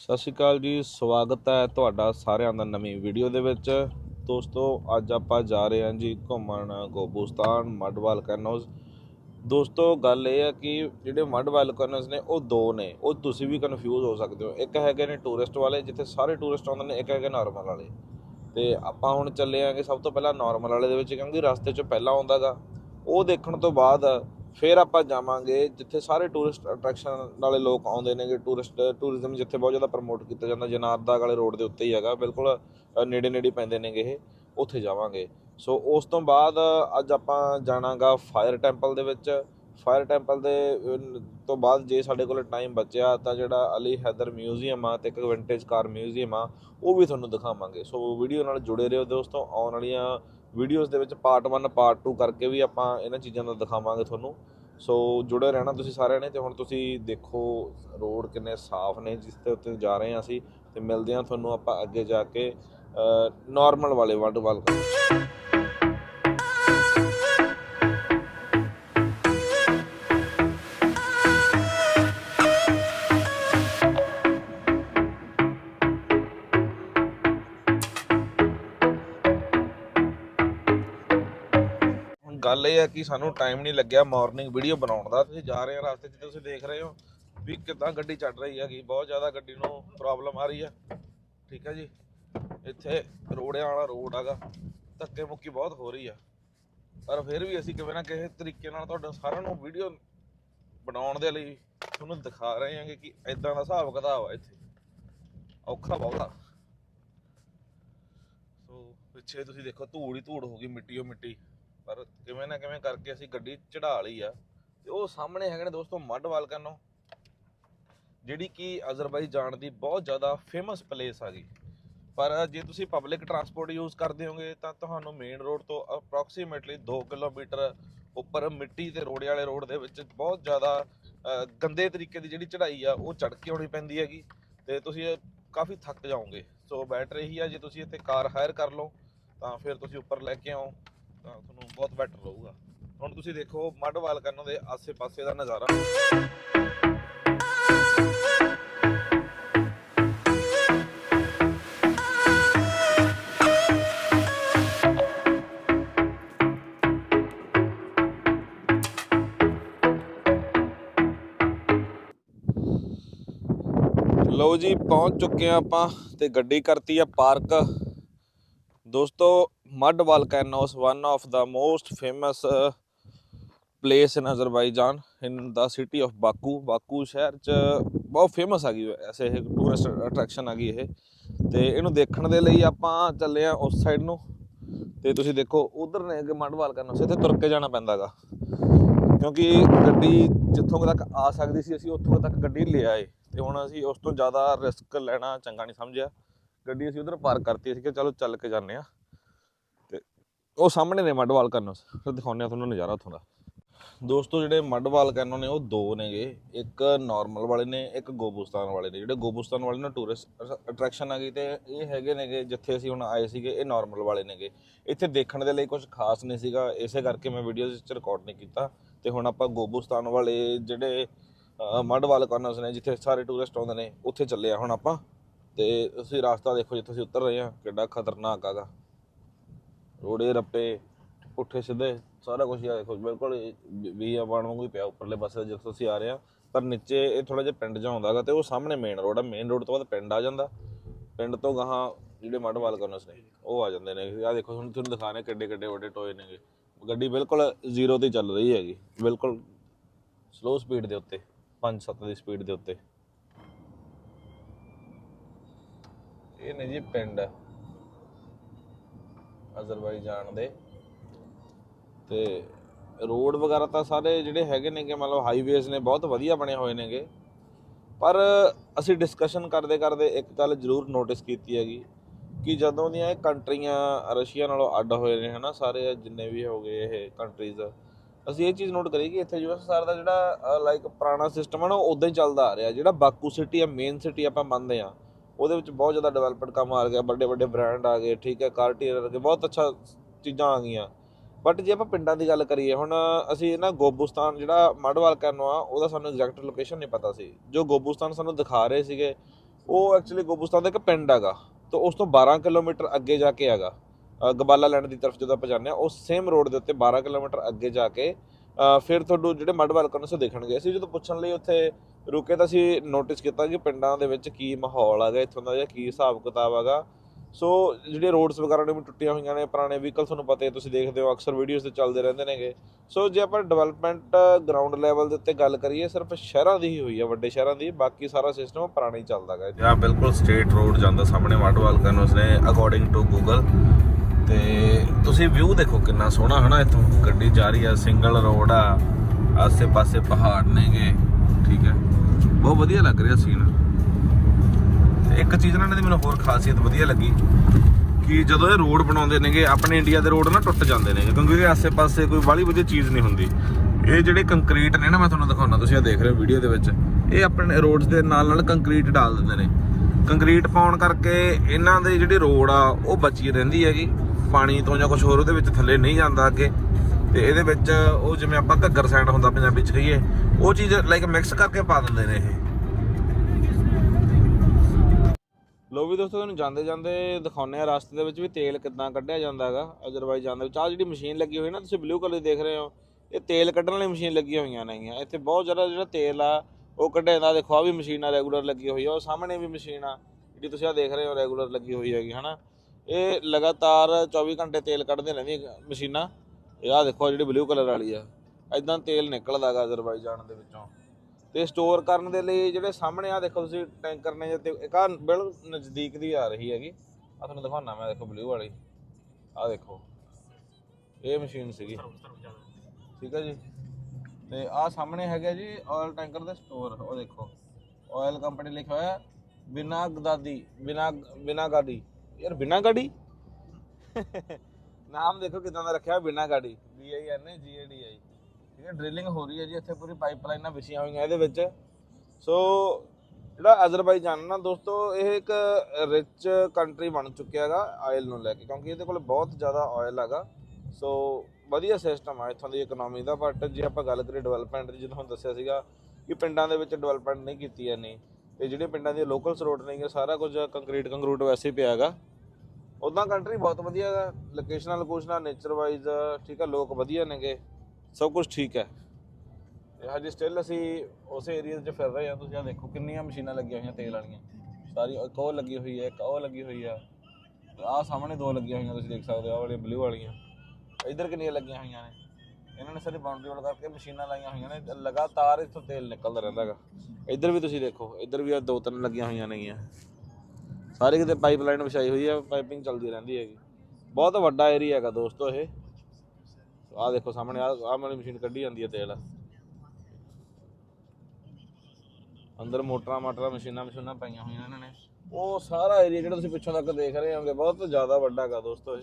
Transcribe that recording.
ਸਤਿ ਸ਼੍ਰੀ ਅਕਾਲ ਜੀ, ਸਵਾਗਤ ਹੈ ਤੁਹਾਡਾ ਸਾਰਿਆਂ ਦਾ ਨਵੀਂ ਵੀਡੀਓ ਦੇ ਵਿੱਚ। ਦੋਸਤੋ, ਅੱਜ ਆਪਾਂ ਜਾ ਰਹੇ ਹਾਂ ਜੀ ਘੁੰਮਣ ਗੋਬੂਸਤਾਨ ਮੱਡਵਾਲ ਕੈਨੋਸ ਦੋਸਤੋ, ਗੱਲ ਇਹ ਹੈ ਕਿ ਜਿਹੜੇ ਮੱਡਵਾਲ ਕੈਨੋਸ ਨੇ, ਉਹ ਦੋ ਨੇ। ਉਹ ਤੁਸੀਂ ਵੀ ਕਨਫਿਊਜ਼ ਹੋ ਸਕਦੇ ਹੋ। ਇੱਕ ਹੈਗੇ ਨੇ ਟੂਰਿਸਟ ਵਾਲੇ, ਜਿੱਥੇ ਸਾਰੇ ਟੂਰਿਸਟ ਆਉਂਦੇ ਨੇ, ਇੱਕ ਹੈਗੇ ਨਾਰਮਲ ਵਾਲੇ। ਤੇ ਆਪਾਂ ਹੁਣ ਚੱਲੇ ਆਂਗੇ ਸਭ ਤੋਂ ਪਹਿਲਾਂ ਨਾਰਮਲ ਵਾਲੇ ਦੇ ਵਿੱਚ, ਕਿਉਂਕਿ ਰਸਤੇ 'ਚ ਪਹਿਲਾਂ ਆਉਂਦਾਗਾ ਉਹ ਦੇਖਣ ਤੋਂ ਬਾਅਦ ਫਿਰ ਆਪਾਂ ਜਾਵਾਂਗੇ ਜਿੱਥੇ ਸਾਰੇ ਟੂਰਿਸਟ ਅਟਰੈਕਸ਼ਨ ਵਾਲੇ ਲੋਕ ਆਉਂਦੇ ਨੇਗੇ ਟੂਰਿਸਟ ਟੂਰਿਜ਼ਮ ਜਿੱਥੇ ਬਹੁਤ ਜ਼ਿਆਦਾ ਪ੍ਰਮੋਟ ਕੀਤਾ ਜਾਂਦਾ ਜਨਾਰਦਾ ਵਾਲੇ ਰੋਡ ਦੇ ਉੱਤੇ ਹੀ ਹੈਗਾ, ਬਿਲਕੁਲ ਨੇੜੇ ਨੇੜੇ ਪੈਂਦੇ ਨੇਗੇ ਇਹ, ਉੱਥੇ ਜਾਵਾਂਗੇ। ਸੋ ਉਸ ਤੋਂ ਬਾਅਦ ਅੱਜ ਆਪਾਂ ਜਾਣਾਗਾ ਫਾਇਰ ਟੈਂਪਲ ਦੇ ਵਿੱਚ। ਫਾਇਰ ਟੈਂਪਲ ਦੇ ਤੋਂ ਬਾਅਦ ਜੇ ਸਾਡੇ ਕੋਲ ਟਾਈਮ ਬਚਿਆ ਤਾਂ ਜਿਹੜਾ ਅਲੀ ਹੈਦਰ ਮਿਊਜ਼ੀਅਮ ਆ ਤੇ ਇੱਕ ਵਿੰਟੇਜ ਕਾਰ ਮਿਊਜ਼ੀਅਮ ਆ, ਉਹ ਵੀ ਤੁਹਾਨੂੰ ਦਿਖਾਵਾਂਗੇ। ਸੋ ਵੀਡੀਓ ਨਾਲ ਜੁੜੇ ਰਹੋ ਦੋਸਤੋ, ਆਉਣ ਵਾਲੀਆਂ ਵੀਡੀਓਜ਼ ਦੇ ਵਿੱਚ ਪਾਰਟ 1 ਪਾਰਟ 2 ਕਰਕੇ ਵੀ ਆਪਾਂ ਇਹਨਾਂ ਚੀਜ਼ਾਂ ਦਾ ਦਿਖਾਵਾਂਗੇ ਤੁਹਾਨੂੰ। ਸੋ ਜੁੜੇ ਰਹਿਣਾ ਤੁਸੀਂ ਸਾਰਿਆਂ ਨੇ ਤੇ ਹੁਣ ਤੁਸੀਂ ਦੇਖੋ ਰੋਡ ਕਿੰਨੇ ਸਾਫ਼ ਨੇ, ਜਿਸ ਤੇ ਉੱਤੇ ਜਾ ਰਹੇ ਹਾਂ ਅਸੀਂ ਤੇ ਮਿਲਦੇ ਹਾਂ ਤੁਹਾਨੂੰ ਆਪਾਂ ਅੱਗੇ ਜਾ ਕੇ ਨਾਰਮਲ ਵਾਲੇ ਵਰਡ ਵੱਲ। ਹੁਣ ਗੱਲ ਇਹ ਹੈ ਕਿ ਸਾਨੂੰ ਟਾਈਮ ਨਹੀਂ ਲੱਗਿਆ ਮਾਰਨਿੰਗ ਵੀਡੀਓ ਬਣਾਉਣ ਦਾ। ਤੁਸੀਂ ਜਾ ਰਹੇ ਹੋ ਰਸਤੇ 'ਚ, ਤੁਸੀਂ ਦੇਖ ਰਹੇ ਹੋ ਵੀ ਕਿੱਦਾਂ ਗੱਡੀ ਚੱਲ ਰਹੀ ਹੈਗੀ, ਬਹੁਤ ਜ਼ਿਆਦਾ ਗੱਡੀ ਨੂੰ ਪ੍ਰੋਬਲਮ ਆ ਰਹੀ ਹੈ ਠੀਕ ਹੈ ਜੀ? ਇੱਥੇ ਰੋੜਿਆਂ ਵਾਲਾ ਰੋਡ ਹੈਗਾ, ਧੱਕੇ ਮੁੱਕੀ ਬਹੁਤ ਹੋ ਰਹੀ ਆ। ਪਰ ਫਿਰ ਵੀ ਅਸੀਂ ਕਿਵੇਂ ਨਾ ਕਿਸੇ ਤਰੀਕੇ ਨਾਲ ਤੁਹਾਡਾ ਸਾਰਿਆਂ ਨੂੰ ਵੀਡੀਓ ਬਣਾਉਣ ਦੇ ਲਈ ਤੁਹਾਨੂੰ ਦਿਖਾ ਰਹੇ ਹਾਂਗੇ ਕਿ ਇਦਾਂ ਦਾ ਹਿਸਾਬ ਕਿਤਾਬ ਆ ਇੱਥੇ। ਔਖਾ ਬਹੁਤਾ। ਸੋ ਪਿੱਛੇ ਤੁਸੀਂ ਦੇਖੋ, ਧੂੜ ਹੀ ਧੂੜ ਹੋ ਗਈ ਮਿੱਟੀ ਓ ਮਿੱਟੀ। ਪਰ ਕਿਵੇਂ ਨਾ ਕਿਵੇਂ ਕਰਕੇ ਅਸੀਂ ਗੱਡੀ ਚੜਾ ਲਈ ਆ ਤੇ ਉਹ ਸਾਹਮਣੇ ਹੈਗੇ ਨੇ ਦੋਸਤੋ ਮੱਡ ਵਾਲਕਨੋ, ਜਿਹੜੀ ਕਿ ਅਜ਼ਰਬਾਈਜਾਨ ਦੀ ਬਹੁਤ ਜ਼ਿਆਦਾ ਫੇਮਸ ਪਲੇਸ ਆ ਗਈ ਪਰ ਜੇ ਤੁਸੀਂ ਪਬਲਿਕ ਟਰਾਂਸਪੋਰਟ ਯੂਜ਼ ਕਰਦੇ ਹੋਗੇ ਤਾਂ ਤੁਹਾਨੂੰ ਮੇਨ ਰੋਡ ਤੋਂ ਅਪਰੋਕਸੀਮੇਟਲੀ 2 ਕਿਲੋਮੀਟਰ ਉੱਪਰ ਮਿੱਟੀ ਤੇ ਰੋੜੇ ਵਾਲੇ ਰੋਡ ਦੇ ਵਿੱਚ ਬਹੁਤ ਜ਼ਿਆਦਾ ਗੰਦੇ ਤਰੀਕੇ ਦੀ ਜਿਹੜੀ ਚੜ੍ਹਾਈ ਆ, ਉਹ ਚੜ੍ਹ ਕੇ ਆਉਣੀ ਪੈਂਦੀ ਹੈਗੀ ਤੇ ਤੁਸੀਂ ਕਾਫੀ ਥੱਕ ਜਾਓਗੇ। ਸੋ ਬੈਟਰ ਇਹੀ ਆ, ਜੇ ਤੁਸੀਂ ਇੱਥੇ ਕਾਰ ਹਾਇਰ ਕਰ ਲਓ, ਤਾਂ ਫਿਰ ਤੁਸੀਂ ਉੱਪਰ ਲੈ ਕੇ ਆਓ। ਤਾਂ ਤੁਹਾਨੂੰ ਬਹੁਤ ਬੈਟਰ ਰਹੂਗਾ। ਹੁਣ ਤੁਸੀਂ ਦੇਖੋ ਮੱਡਵਾਲ ਕੰਨੋਂ ਦੇ ਆਸੇ-ਪਾਸੇ ਦਾ ਨਜ਼ਾਰਾ। ਲਓ ਜੀ, ਪਹੁੰਚ ਚੁੱਕੇ ਆ ਆਪਾਂ ਤੇ ਗੱਡੀ ਕਰਤੀ ਆ ਪਾਰਕ। ਦੋਸਤੋ mud volcanoes one of the most famous place in Azerbaijan in the city of Baku Baku ਸ਼ਹਿਰ ਚ ਬਹੁਤ ਫੇਮਸ ਹੈਗੀ ਐਸੇ ਇਹ ਟੂਰਿਸਟ ਅਟਰੈਕਸ਼ਨ ਹੈਗੀ ਇਹ। ਤੇ ਇਹਨੂੰ ਦੇਖਣ ਦੇ ਲਈ ਆਪਾਂ ਚੱਲੇ ਆ ਉਸ ਸਾਈਡ ਨੂੰ। ਤੇ ਤੁਸੀਂ ਦੇਖੋ, ਉਧਰ ਨੇ ਕਿ ਮੱਡ ਵਾਲਕੈਨੋਸ ਇੱਥੇ ਤੁਰ ਕੇ ਜਾਣਾ ਪੈਂਦਾਗਾ ਕਿਉਂਕਿ ਗੱਡੀ ਜਿੱਥੋਂ ਤੱਕ ਆ ਸਕਦੀ ਸੀ, ਅਸੀਂ ਉੱਥੋਂ ਤੱਕ ਗੱਡੀ ਲੈ ਆਏ। ਤੇ ਹੁਣ ਅਸੀਂ ਉਸ ਤੋਂ ਜ਼ਿਆਦਾ ਰਿਸਕ ਲੈਣਾ ਚੰਗਾ ਨਹੀਂ ਸਮਝਿਆ। ਗੱਡੀ ਅਸੀਂ ਉਧਰ ਪਾਰਕ ਕਰਤੀ ਸੀ ਕਿ ਚਲੋ ਚੱਲ ਕੇ ਜਾਂਦੇ ਆ ਉਹ ਸਾਹਮਣੇ ਨੇ ਮੱਡਵਾਲ ਕਰਨੋ ਫਿਰ ਦਿਖਾਉਂਦੇ ਆ ਤੁਹਾਨੂੰ ਨਜ਼ਾਰਾ ਉੱਥੋਂ ਦਾ। ਦੋਸਤੋ ਜਿਹੜੇ ਮੱਡਵਾਲ ਕੈਨੋ ਨੇ ਉਹ ਦੋ ਨੇਗੇ। ਇੱਕ ਨਾਰਮਲ ਵਾਲੇ ਨੇ ਇੱਕ ਗੋਬੂਸਤਾਨ ਵਾਲੇ ਨੇ। ਜਿਹੜੇ ਗੋਬੁਸਤਾਨ ਵਾਲੇ ਨੇ ਟੂਰਿਸਟ ਅਟਰੈਕਸ਼ਨ ਆ ਗਈ ਤੇ ਇਹ ਹੈਗੇ ਨੇਗੇ ਜਿੱਥੇ ਅਸੀਂ ਹੁਣ ਆਏ ਸੀਗੇ ਇਹ ਨਾਰਮਲ ਵਾਲੇ ਨੇਗੇ। ਇੱਥੇ ਦੇਖਣ ਦੇ ਲਈ ਕੁਝ ਖਾਸ ਨਹੀਂ ਸੀਗਾ। ਇਸੇ ਕਰਕੇ ਮੈਂ ਵੀਡੀਓਜ਼ ਵਿੱਚ ਰਿਕਾਰਡ ਨਹੀਂ ਕੀਤਾ। ਤੇ ਹੁਣ ਆਪਾਂ ਗੋਬੂਸਤਾਨ ਵਾਲੇ ਜਿਹੜੇ ਅ, ਮੱਡਵਾਲ ਕਾਰਨਰਸ ਨੇ ਜਿੱਥੇ ਸਾਰੇ ਟੂਰਿਸਟ ਆਉਂਦੇ ਨੇ ਉੱਥੇ ਚੱਲੇ ਆ ਹੁਣ ਆਪਾਂ। ਤੇ ਤੁਸੀਂ ਰਾਸਤਾ ਦੇਖੋ ਜਿੱਥੇ ਅਸੀਂ ਉਤਰ ਰਹੇ ਆ ਕਿੱਡਾ ਖਤਰਨਾਕ ਆਗਾ ਰੋੜੇ, ਰੱਪੇ, ਪੁੱਠੇ, ਸਿੱਧੇ, ਸਾਰਾ ਕੁਝ ਆ ਦੇਖੋ, ਬਿਲਕੁਲ ਵੀ ਆ ਬਾਣ ਵਾਂਗੂ ਹੀ ਪਿਆ ਉੱਪਰਲੇ ਪਾਸੇ ਜਿੱਥੋਂ ਅਸੀਂ ਆ ਰਹੇ ਆ। ਪਰ ਨੀਚੇ ਇਹ ਥੋੜਾ ਜਿਹਾ ਪਿੰਡ ਜਿਹਾ ਆਉਂਦਾਗਾ ਤੇ ਉਹ ਸਾਹਮਣੇ ਮੇਨ ਰੋਡ ਆ। ਮੇਨ ਰੋਡ ਤੋਂ ਬਾਅਦ ਪਿੰਡ ਆ ਜਾਂਦਾ। ਪਿੰਡ ਤੋਂ ਗਾਹਾਂ ਜਿਹੜੇ ਮੱਡਵਾਲ ਕਾਰਨਰਸ ਨੇ, ਉਹ ਆ ਜਾਂਦੇ ਨੇ। ਆ ਦੇਖੋ, ਹੁਣ ਤੁਹਾਨੂੰ ਦਿਖਾ ਕਿੱਡੇ ਕਿੱਡੇ ਵੱਡੇ ਟੋਏ ਨੇਗੇ। ਗੱਡੀ ਬਿਲਕੁਲ ਜ਼ੀਰੋ ਤੇ ਚੱਲ ਰਹੀ ਹੈਗੀ। ਬਿਲਕੁਲ ਸਲੋ ਸਪੀਡ ਦੇ ਉੱਤੇ 5-7 ਦੀ ਸਪੀਡ ਦੇ ਉੱਤੇ। ਇਹ ਨੇ ਜੀ ਪਿੰਡ। ਅਜ਼ਰਬਾਈਜਾਨ ਦੇ। ਤੇ ਰੋਡ ਵਗੈਰਾ ਤਾਂ ਸਾਰੇ ਜਿਹੜੇ ਹੈਗੇ ਨੇਗੇ, ਮਤਲਬ ਹਾਈਵੇਜ਼ ਨੇ, ਬਹੁਤ ਵਧੀਆ ਬਣੇ ਹੋਏ ਨੇਗੇ। ਪਰ ਅਸੀਂ ਡਿਸਕਸ਼ਨ ਕਰਦੇ ਕਰਦੇ ਇੱਕ ਗੱਲ ਜ਼ਰੂਰ ਨੋਟਿਸ ਕੀਤੀ ਹੈਗੀ ਕਿ ਜਦੋਂ ਦੀਆਂ ਇਹ ਕੰਟਰੀਆਂ ਰਸ਼ੀਆ ਨਾਲੋਂ ਅੱਡ ਹੋਏ ਨੇ, ਹਨਾ, ਸਾਰੇ ਜਿੰਨੇ ਵੀ ਹੋ ਗਏ ਇਹ ਕੰਟਰੀਜ਼ ਅਸੀਂ ਇਹ ਚੀਜ਼ ਨੋਟ ਕਰੀ ਕਿ ਇੱਥੇ ਯੂਐਸਐਸਆਰ ਦਾ ਜਿਹੜਾ ਲਾਈਕ ਪੁਰਾਣਾ ਸਿਸਟਮ ਹੈ ਨਾ, ਉਹ ਉਦਾਂ ਹੀ ਚੱਲਦਾ ਆ ਰਿਹਾ। ਜਿਹੜਾ ਬਾਕੂ ਸਿਟੀ ਆ ਮੇਨ ਸਿਟੀ ਆਪਾਂ ਮੰਨਦੇ ਆ ਉਹਦੇ ਵਿੱਚ ਬਹੁਤ ਜ਼ਿਆਦਾ ਡਿਵੈਲਪਮੈਂਟ ਕੰਮ ਆ ਗਿਆ ਵੱਡੇ ਵੱਡੇ ਬ੍ਰਾਂਡ ਆ ਗਏ ਠੀਕ ਹੈ ਕਾਰਟੀਅਰ ਵਰਗੇ ਬਹੁਤ ਅੱਛਾ ਚੀਜ਼ਾਂ ਆ ਗਈਆਂ। ਬਟ ਜੇ ਆਪਾਂ ਪਿੰਡਾਂ ਦੀ ਗੱਲ ਕਰੀਏ ਹੁਣ ਅਸੀਂ ਨਾ ਗੋਬੂਸਤਾਨ ਜਿਹੜਾ ਮੜਵਾਲ ਕਰਨੋ ਆ ਉਹਦਾ ਸਾਨੂੰ ਐਗਜ਼ੈਕਟ ਲੋਕੇਸ਼ਨ ਨਹੀਂ ਪਤਾ ਸੀ। ਜੋ ਗੋਬੂਸਤਾਨ ਸਾਨੂੰ ਦਿਖਾ ਰਹੇ ਸੀਗੇ ਉਹ ਐਕਚੁਅਲੀ ਗੋਬੂਸਤਾਨ ਦਾ ਇੱਕ ਪਿੰਡ ਹੈਗਾ ਤੇ ਉਸ ਤੋਂ 12 ਕਿਲੋਮੀਟਰ ਅੱਗੇ ਜਾ ਕੇ ਹੈਗਾ। ਅ, ਗਬਾਲਾ ਲੈਂਡ ਦੀ ਤਰਫ ਜਦੋਂ ਆਪਾਂ ਜਾਂਦੇ ਆ ਉਸ ਸੇਮ ਰੋਡ ਦੇ ਉੱਤੇ 12 ਕਿਲੋਮੀਟਰ ਅੱਗੇ ਜਾ ਕੇ ਫਿਰ ਤੁਹਾਨੂੰ ਜਿਹੜੇ ਮੱਡ ਵੈਲਕਮ ਸੇ ਦੇਖਣਗੇ ਅਸੀਂ ਜਦੋਂ ਪੁੱਛਣ ਲਈ ਉੱਥੇ ਰੁਕੇ ਤਾਂ ਅਸੀਂ ਨੋਟਿਸ ਕੀਤਾ ਕਿ ਪਿੰਡਾਂ ਦੇ ਵਿੱਚ ਕੀ ਮਾਹੌਲ ਹੈਗਾ, ਇੱਥੋਂ ਦਾ ਜਾਂ ਕੀ ਹਿਸਾਬ ਕਿਤਾਬ ਹੈਗਾ। ਸੋ ਜਿਹੜੇ ਰੋਡਸ ਵਗੈਰਾ ਨੇ ਵੀ ਟੁੱਟੀਆਂ ਹੋਈਆਂ ਨੇ, ਪੁਰਾਣੇ ਵਹੀਕਲ ਤੁਹਾਨੂੰ ਪਤਾ ਹੈ ਤੁਸੀਂ ਦੇਖਦੇ ਹੋ, ਅਕਸਰ ਵੀਡੀਓਜ਼ ਤੇ ਚੱਲਦੇ ਰਹਿੰਦੇ ਨੇਗੇ। ਸੋ ਜੇ ਆਪਾਂ ਡਿਵੈਲਪਮੈਂਟ ਗਰਾਊਂਡ ਲੈਵਲ ਦੇ ਉੱਤੇ ਗੱਲ ਕਰੀਏ, ਸਿਰਫ ਸ਼ਹਿਰਾਂ ਦੀ ਹੀ ਹੋਈ ਹੈ ਵੱਡੇ ਸ਼ਹਿਰਾਂ ਦੀ, ਬਾਕੀ ਸਾਰਾ ਸਿਸਟਮ ਪੁਰਾਣਾ ਹੀ ਚੱਲਦਾ ਹੈ ਜਾਂ ਬਿਲਕੁਲ ਸਟੇਟ ਰੋਡ ਜਾਂਦਾ ਸਾਹਮਣੇ ਵਾਟਵਾਲ ਕਰਨ ਉਸਨੇ ਅਕੋਰਡਿੰਗ ਟੂ ਗੂਗਲ ਤੇ ਤੁਸੀਂ ਵਿਊ ਦੇਖੋ ਕਿੰਨਾ ਸੋਹਣਾ ਹਨਾ, ਇੱਥੋਂ ਗੱਡੀ ਜਾ ਰਹੀ ਆ ਸਿੰਗਲ ਰੋਡ ਆ, ਆਸੇ-ਪਾਸੇ ਪਹਾੜ ਨੇਗੇ, ਠੀਕ ਹੈ। ਬਹੁਤ ਵਧੀਆ ਲੱਗ ਰਿਹਾ ਸੀਨ ਤੇ ਇੱਕ ਚੀਜ਼ ਨਾ ਇਹਨਾਂ ਦੀ ਮੈਨੂੰ ਹੋਰ ਖਾਸੀਅਤ ਵਧੀਆ ਲੱਗੀ ਕਿ ਜਦੋਂ ਇਹ ਰੋਡ ਬਣਾਉਂਦੇ ਨੇਗੇ, ਆਪਣੇ ਇੰਡੀਆ ਦੇ ਰੋਡ ਨਾ ਟੁੱਟ ਜਾਂਦੇ ਨੇ ਕਿਉਂਕਿ ਇਹਦੇ ਆਸੇ-ਪਾਸੇ ਕੋਈ ਬਾਹਲੀ ਵਧੀਆ ਚੀਜ਼ ਨਹੀਂ ਹੁੰਦੀ। ਇਹ ਜਿਹੜੇ ਕੰਕਰੀਟ ਨੇ ਨਾ, ਮੈਂ ਤੁਹਾਨੂੰ ਦਿਖਾਉਣਾ, ਤੁਸੀਂ ਇਹ ਦੇਖ ਰਹੇ ਹੋ ਵੀਡੀਓ ਦੇ ਵਿੱਚ, ਇਹ ਆਪਣੇ ਰੋਡਸ ਦੇ ਨਾਲ ਨਾਲ ਕੰਕਰੀਟ ਡਾਲ ਦਿੰਦੇ ਨੇ। ਕੰਕਰੀਟ ਪਾਉਣ ਕਰਕੇ ਇਹਨਾਂ ਦੇ ਜਿਹੜੇ ਰੋਡ ਆ, ਉਹ ਬਚੀ ਰਹਿੰਦੀ ਹੈਗੀ। ਪਾਣੀ ਤੋਂ ਜਾਂ ਕੁਝ ਹੋਰ ਉਹਦੇ ਵਿੱਚ ਥੱਲੇ ਨਹੀਂ ਜਾਂਦਾ ਅੱਗੇ। ਤੇ ਇਹਦੇ ਵਿੱਚ ਉਹ ਜਿਵੇਂ ਆਪਾਂ ਘੱਗਰ ਸੈਂਡ ਹੁੰਦਾ ਪੰਜਾਬੀ ਚ ਕਹੀਏ, ਉਹ ਚੀਜ਼ ਲਾਈਕ ਮਿਕਸ ਕਰਕੇ ਪਾ ਦਿੰਦੇ ਨੇ ਇਹ। ਲੋ ਵੀ ਦੋਸਤੋ ਤੁਹਾਨੂੰ ਜਾਂਦੇ ਜਾਂਦੇ ਦਿਖਾਉਂਦੇ ਆ ਰਸਤੇ ਦੇ ਵਿੱਚ ਵੀ ਤੇਲ ਕਿੱਦਾਂ ਕੱਢਿਆ ਜਾਂਦਾ ਹੈਗਾ ਅਜ਼ਰਬਾਈਜਾਨ ਦੇ ਵਿੱਚ। ਆ ਜਿਹੜੀ ਮਸ਼ੀਨ ਲੱਗੀ ਹੋਈ ਨਾ, ਤੁਸੀਂ ਬਲੂ ਕਲਰ ਦੀ ਦੇਖ ਰਹੇ ਹੋ, ਇਹ ਤੇਲ ਕੱਢਣ ਵਾਲੀ ਮਸ਼ੀਨ ਲੱਗੀ ਹੋਈਆਂ ਨੇਗੀਆਂ ਇੱਥੇ ਬਹੁਤ ਜ਼ਿਆਦਾ ਜਿਹੜਾ ਤੇਲ ਆ, ਉਹ ਕੱਢਿਆ ਜਾਂਦਾ। ਦੇਖੋ ਆ ਵੀ ਮਸ਼ੀਨ ਆ ਰੈਗੂਲਰ ਲੱਗੀ ਹੋਈ ਆ, ਉਹ ਸਾਹਮਣੇ ਵੀ ਮਸ਼ੀਨ ਆ, ਜਿਹੜੀ ਤੁਸੀਂ ਆ ਦੇਖ ਰਹੇ ਹੋ ਰੈਗੂਲਰ ਲੱਗੀ ਹੋਈ ਹੈਗੀ, ਹਨਾ? ਇਹ ਲਗਾਤਾਰ 24 ਘੰਟੇ ਤੇਲ ਕੱਢਦੇ ਰਹਿੰਦੀਆਂ ਮਸ਼ੀਨਾਂ। ਇਹ ਆ ਦੇਖੋ ਜਿਹੜੀ ਬਲੂ ਕਲਰ ਵਾਲੀ ਆ। ਐਦਾਂ ਤੇਲ ਨਿਕਲਦਾ ਹੈਗਾ ਅਜ਼ਰਬਾਈਜਾਨ ਦੇ ਵਿੱਚੋਂ। ਤੇ ਸਟੋਰ ਕਰਨ ਦੇ ਲਈ ਜਿਹੜੇ ਸਾਹਮਣੇ ਆ ਦੇਖੋ ਤੁਸੀਂ ਟੈਂਕਰ ਨੇ ਤੇ ਇੱਕ ਆ ਬਿਲਕੁਲ ਨਜ਼ਦੀਕ ਦੀ ਆ ਰਹੀ ਹੈਗੀ। ਆ ਤੁਹਾਨੂੰ ਦਿਖਾਉਣਾ ਮੈਂ ਦੇਖੋ ਬਲੂ ਵਾਲੀ। ਆ ਦੇਖੋ। ਇਹ ਮਸ਼ੀਨ ਸੀਗੀ। ਠੀਕ ਹੈ ਜੀ। ਤੇ ਆ ਸਾਹਮਣੇ ਹੈਗਾ ਜੀ ਆਇਲ ਟੈਂਕਰ ਦਾ ਸਟੋਰ ਉਹ ਦੇਖੋ। ਆਇਲ ਕੰਪਨੀ ਲਿਖਿਆ ਹੋਇਆ ਬਿਨਾ ਗਦਾਦੀ, ਬਿਨਾ ਬਿਨਾ ਗਾਦੀ ਯਾਰ ਬਿਨਾ ਗਾਡੀ ਨਾਮ ਦੇਖੋ ਕਿਦਾਂ ਦਾ ਰੱਖਿਆ ਬਿਨਾ ਗਾਡੀ ਬੀ ਆਈ ਐਨ ਏ ਜੀ ਏ ਡੀ ਆਈ ਠੀਕ ਹੈ ਡ੍ਰਿਲਿੰਗ ਹੋ ਰਹੀ ਹੈ ਜੀ, ਇੱਥੇ ਪੂਰੀ ਪਾਈਪਲਾਈਨਾਂ ਵਿਛੀਆਂ ਹੋਈਆਂ ਇਹਦੇ ਵਿੱਚ। ਸੋ ਜਿਹੜਾ ਅਜ਼ਰਬਾਈਜਾਨ ਨਾ ਦੋਸਤੋ, ਇਹ ਇੱਕ ਰਿਚ ਕੰਟਰੀ ਬਣ ਚੁੱਕਿਆ ਹੈਗਾ ਆਇਲ ਨੂੰ ਲੈ ਕੇ, ਕਿਉਂਕਿ ਇਹਦੇ ਕੋਲ ਬਹੁਤ ਜ਼ਿਆਦਾ ਆਇਲ ਹੈਗਾ। ਸੋ ਵਧੀਆ ਸਿਸਟਮ ਆ ਇੱਥੋਂ ਦੀ ਇਕਨੋਮੀ ਦਾ ਬਟ ਜੇ ਆਪਾਂ ਗੱਲ ਕਰੀਏ ਡਿਵੈਲਪਮੈਂਟ ਦੀ, ਜਦੋਂ ਹੁਣ ਦੱਸਿਆ ਸੀਗਾ ਕਿ ਪਿੰਡਾਂ ਦੇ ਵਿੱਚ ਡਿਵੈਲਪਮੈਂਟ ਨਹੀਂ ਕੀਤੀ ਐਨੀ ਤੇ ਜਿਹੜੇ ਪਿੰਡਾਂ ਦੀਆਂ ਲੋਕਲ ਸਰੋਟ ਨੇਗੇ ਸਾਰਾ ਕੁਝ ਕੰਕਰੀਟ ਕੰਕਰੂਟ ਵੈਸੇ ਹੀ ਪਿਆ ਹੈਗਾ। ਉਦਾਂ ਕੰਟਰੀ ਬਹੁਤ ਵਧੀਆ ਹੈ ਲੋਕੇਸ਼ਨਲ ਲੋਕੇਸ਼ਨਲ ਨੇਚਰ ਵਾਈਜ਼ ਠੀਕ ਹੈ ਲੋਕ ਵਧੀਆ ਨੇਗੇ, ਸਭ ਕੁਝ ਠੀਕ ਹੈ। ਤੇ ਹਜੇ ਸਟਿਲ ਅਸੀਂ ਉਸੇ ਏਰੀਆ 'ਚ ਫਿਰ ਰਹੇ ਹਾਂ। ਤੁਸੀਂ ਆ ਦੇਖੋ ਕਿੰਨੀਆਂ ਮਸ਼ੀਨਾਂ ਲੱਗੀਆਂ ਹੋਈਆਂ ਤੇਲ ਵਾਲੀਆਂ। ਸਾਰੀ ਇੱਕ ਉਹ ਲੱਗੀ ਹੋਈ ਹੈ, ਇੱਕ ਉਹ ਲੱਗੀ ਹੋਈ ਆ ਆਹ ਸਾਹਮਣੇ ਦੋ ਲੱਗੀਆਂ ਹੋਈਆਂ, ਤੁਸੀਂ ਦੇਖ ਸਕਦੇ ਹੋ, ਆਹ ਵਾਲੀਆਂ ਬਲੂ ਵਾਲੀਆਂ। ਇੱਧਰ ਕਿੰਨੀਆਂ ਲੱਗੀਆਂ ਹੋਈਆਂ ਨੇ? ਇਹਨਾਂ ਨੇ ਸਾਰੀ ਬਾਉਂਡਰੀ ਵਾਲ ਕਰਕੇ ਮਸ਼ੀਨਾਂ ਲਾਈਆਂ ਹੋਈਆਂ ਨੇ, ਲਗਾਤਾਰ ਇੱਥੋਂ ਤੇਲ ਨਿਕਲਦਾ ਰਹਿੰਦਾ ਹੈਗਾ। ਇੱਧਰ ਵੀ ਤੁਸੀਂ ਦੇਖੋ, ਇੱਧਰ ਵੀ ਆ ਦੋ ਤਿੰਨ ਲੱਗੀਆਂ ਹੋਈਆਂ ਨੇਗੀਆਂ। ਸਾਰੇ ਕਿਤੇ ਪਾਈਪਲਾਈਨ ਵਿਛਾਈ ਹੋਈ ਹੈ ਪਾਈਪਿੰਗ ਚੱਲਦੀ ਰਹਿੰਦੀ ਹੈਗੀ। ਬਹੁਤ ਵੱਡਾ ਏਰੀਆ ਹੈਗਾ ਦੋਸਤੋ ਇਹ। ਆਹ ਦੇਖੋ ਸਾਹਮਣੇ, ਆਹ ਆਹ ਵਾਲੀ ਮਸ਼ੀਨ ਕੱਢੀ ਜਾਂਦੀ ਹੈ ਤੇਲ। ਅੰਦਰ ਮੋਟਰਾਂ ਮਾਟਰਾਂ, ਮਸ਼ੀਨਾਂ ਮਸ਼ੀਨਾਂ ਪਾਈਆਂ ਹੋਈਆਂ ਇਹਨਾਂ ਨੇ। ਉਹ ਸਾਰਾ ਏਰੀਆ ਜਿਹੜਾ ਤੁਸੀਂ ਪਿੱਛੋਂ ਤੱਕ ਦੇਖ ਰਹੇ ਹੋਗੇ ਬਹੁਤ ਜ਼ਿਆਦਾ ਵੱਡਾ ਹੈਗਾ ਦੋਸਤੋ ਇਹ।